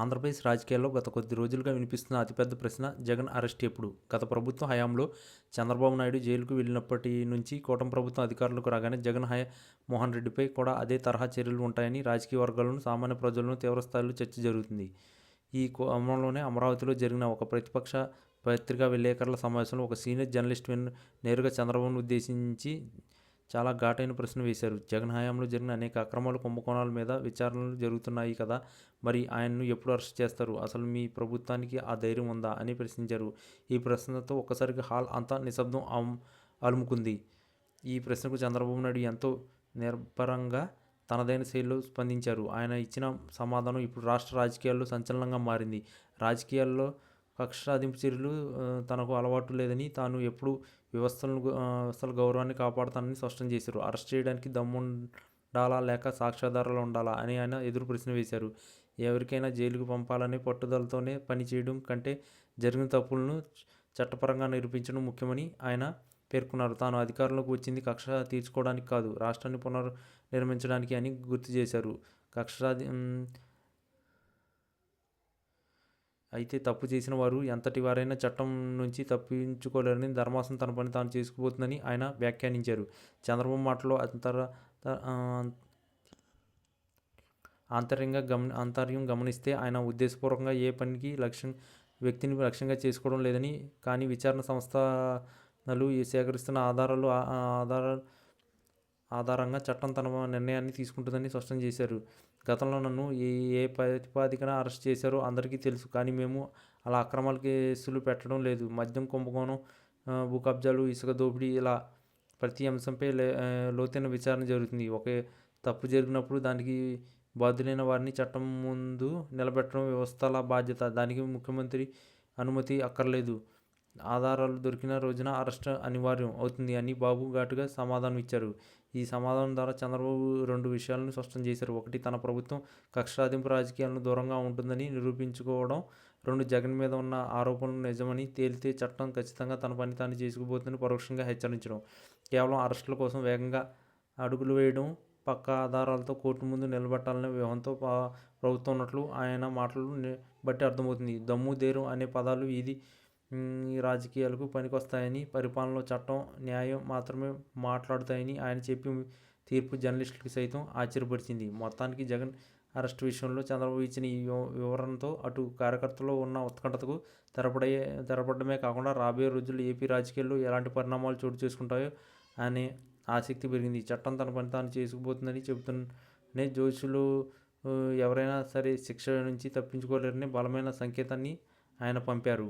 ఆంధ్రప్రదేశ్ రాజకీయాల్లో గత కొద్ది రోజులుగా వినిపిస్తున్న అతిపెద్ద ప్రశ్న జగన్ అరెస్ట్ ఎప్పుడు? గత ప్రభుత్వ హయాంలో చంద్రబాబు నాయుడు జైలుకు వెళ్ళినప్పటి నుంచి కూటమి ప్రభుత్వం అధికారులకు రాగానే జగన్ హయా మోహన్ రెడ్డిపై కూడా అదే తరహా చర్యలు ఉంటాయని రాజకీయ వర్గాలను సామాన్య ప్రజలను తీవ్రస్థాయిలో చర్చ జరుగుతుంది. ఈ క్రమంలోనే అమరావతిలో జరిగిన ఒక ప్రతిపక్ష పత్రికా విలేకరుల సమావేశంలో ఒక సీనియర్ జర్నలిస్ట్ నేరుగా చంద్రబాబును ఉద్దేశించి చాలా ఘాటైన ప్రశ్న వేశారు. జగన్ హయాంలో జరిగిన అనేక అక్రమాలు కుంభకోణాల మీద విచారణలు జరుగుతున్నాయి కదా? మరి ఆయన్ను ఎప్పుడు అరెస్ట్ చేస్తారు? అసలు మీ ప్రభుత్వానికి ఆ ధైర్యం ఉందా? అని ప్రశ్నించారు. ఈ ప్రశ్నతో ఒక్కసారిగా హాల్ అంతా నిశ్శబ్దం అలుముకుంది. ఈ ప్రశ్నకు చంద్రబాబు నాయుడు ఎంతో నిర్భరంగా తనదైన శైలిలో స్పందించారు. ఆయన ఇచ్చిన సమాధానం ఇప్పుడు రాష్ట్ర రాజకీయాల్లో సంచలనంగా మారింది. రాజకీయాల్లో కక్ష సాధింపు చర్యలు తనకు అలవాటు లేదని తాను ఎప్పుడు వ్యవస్థలను వ్యవస్థల గౌరవాన్ని కాపాడుతానని స్పష్టం చేశారు. అరెస్ట్ చేయడానికి దమ్ముండాలా లేక సాక్ష్యాధారాలు ఉండాలా అని ఆయన ఎదురు ప్రశ్న వేశారు. ఎవరికైనా జైలుకు పంపాలనే పట్టుదలతోనే పని చేయడం కంటే జరిగిన తప్పులను చట్టపరంగా నిరూపించడం ముఖ్యమని ఆయన పేర్కొన్నారు. తాను అధికారంలోకి వచ్చింది కక్ష తీర్చుకోవడానికి కాదు రాష్ట్రాన్ని పునర్నిర్మించడానికి అని గుర్తు చేశారు. కక్ష అయితే తప్పు చేసిన వారు ఎంతటి వారైనా చట్టం నుంచి తప్పించుకోలేరని ధర్మాసనం తన పని తాను చేసుకుపోతుందని ఆయన వ్యాఖ్యానించారు. చంద్రబాబు మాటలో అంతర ఆంతర్యంగా గమ ఆంతర్యం గమనిస్తే ఆయన ఉద్దేశపూర్వకంగా ఏ పనికి లక్ష్యం వ్యక్తిని లక్ష్యంగా చేసుకోవడం లేదని కానీ విచారణ సంస్థలు సేకరిస్తున్న ఆధారాలు ఆధారాలు ఆధారంగా చట్టం తన నిర్ణయాన్ని తీసుకుంటుందని స్పష్టం చేశారు. గతంలో నన్ను ఏ ఏ ప్రతిపాదికన అరెస్ట్ చేశారో అందరికీ తెలుసు. కానీ మేము అలా అక్రమాల కేసులు పెట్టడం లేదు. మద్యం కుంభకోణం భూ కబ్జాలు ఇసుక దోపిడీ ఇలా ప్రతి అంశంపై లోతైన విచారణ జరుగుతుంది. ఒకే తప్పు జరిగినప్పుడు దానికి బాధ్యులైన వారిని చట్టం ముందు నిలబెట్టడం వ్యవస్థల బాధ్యత. దానికి ముఖ్యమంత్రి అనుమతి అక్కర్లేదు. ఆధారాలు దొరికిన రోజున అరెస్ట్ అనివార్యం అవుతుంది అని బాబు ఘాటుగా సమాధానం ఇచ్చారు. ఈ సమాధానం ద్వారా చంద్రబాబు రెండు విషయాలను స్పష్టం చేశారు. ఒకటి తన ప్రభుత్వం కక్షాదింపు రాజకీయాలను దూరంగా ఉంటుందని నిరూపించుకోవడం. రెండు జగన్ మీద ఉన్న ఆరోపణలు నిజమని తేలితే చట్టం ఖచ్చితంగా తన పని తాను చేసుకుపోతుందని పరోక్షంగా హెచ్చరించడం. కేవలం అరెస్టుల కోసం వేగంగా అడుగులు వేయడం పక్క ఆధారాలతో కోర్టు ముందు నిలబెట్టాలనే వ్యూహంతో పా- ప్రభుత్వం ఉన్నట్లు ఆయన మాటలు బట్టి అర్థమవుతుంది. దమ్ము ధైర్యం అనే పదాలు ఇది రాజకీయాలకు పనికొస్తాయని పరిపాలనలో చట్టం న్యాయం మాత్రమే మాట్లాడుతాయని ఆయన చెప్పి తీర్పు జర్నలిస్టులకు సైతం ఆశ్చర్యపరిచింది. మొత్తానికి జగన్ అరెస్ట్ విషయంలో చంద్రబాబు ఇచ్చిన ఈ వివరణతో అటు కార్యకర్తలో ఉన్న ఉత్కంఠతకు తెరపడే తెరపడమే కాకుండా రాబోయే రోజుల్లో ఏపీ రాజకీయాల్లో ఎలాంటి పరిణామాలు చోటు చేసుకుంటాయో అనే ఆసక్తి పెరిగింది. చట్టం తన పని తాను చేసుకుపోతుందని చెబుతూనే జోషులు ఎవరైనా సరే శిక్ష నుంచి తప్పించుకోలేరని బలమైన సంకేతాన్ని ఆయన పంపారు.